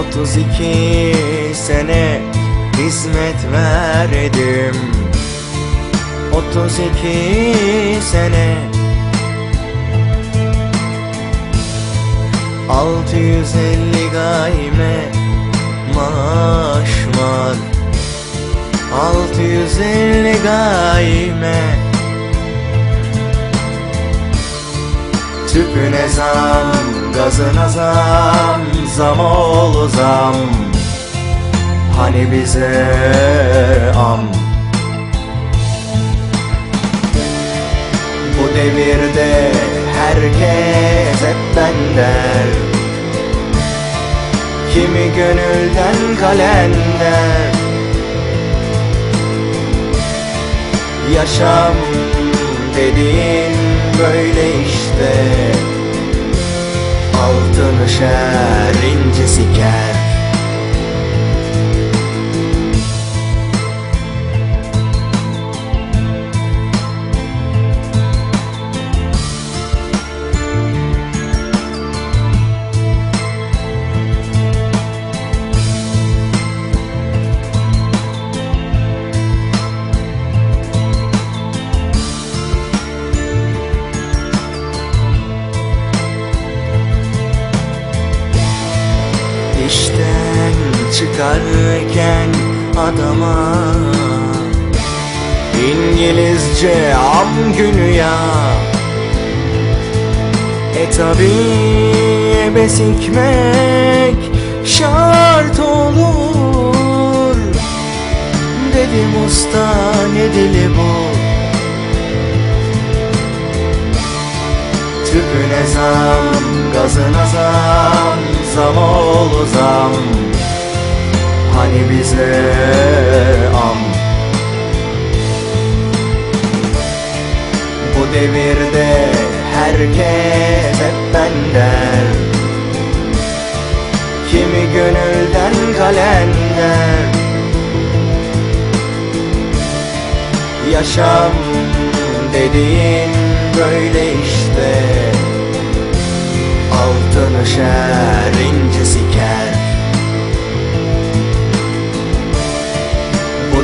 32 sene hizmet verdim. 32 sene 650 gayme maaş var. 650 gayme Tüpüne zam, gazına zam, zam ol zam. Hani bize am. Bu devirde herkes hep ben Kimi gönülden kalender Yaşam dediğin böyle işte. Altını şer ince siker çıkarken adama. İngilizce am günü ya. E tabi ebe sikmek şart olur. Dedim usta ne dili bu? Tüpüne zam, gazına zam, zam ol zam Hani bize am? Bu devirde herkes hep ben der Kimi gönülden kalender Yaşam dediğin böyle işte. Altını şer ince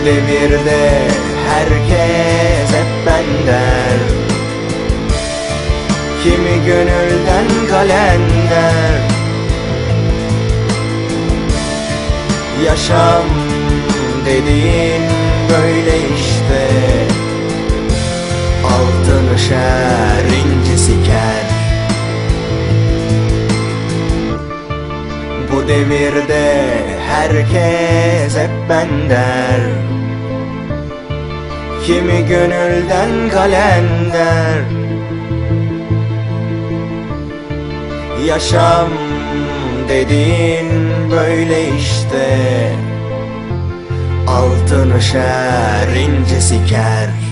devirde herkes hep ben der Kimi gönülden kalender Yaşam dediğin böyle işte. Altını şer ince siker. Bu devirde herkes hep ben der. Kimi gönülden kalender Yaşam dediğin böyle işte. Altını şer ince siker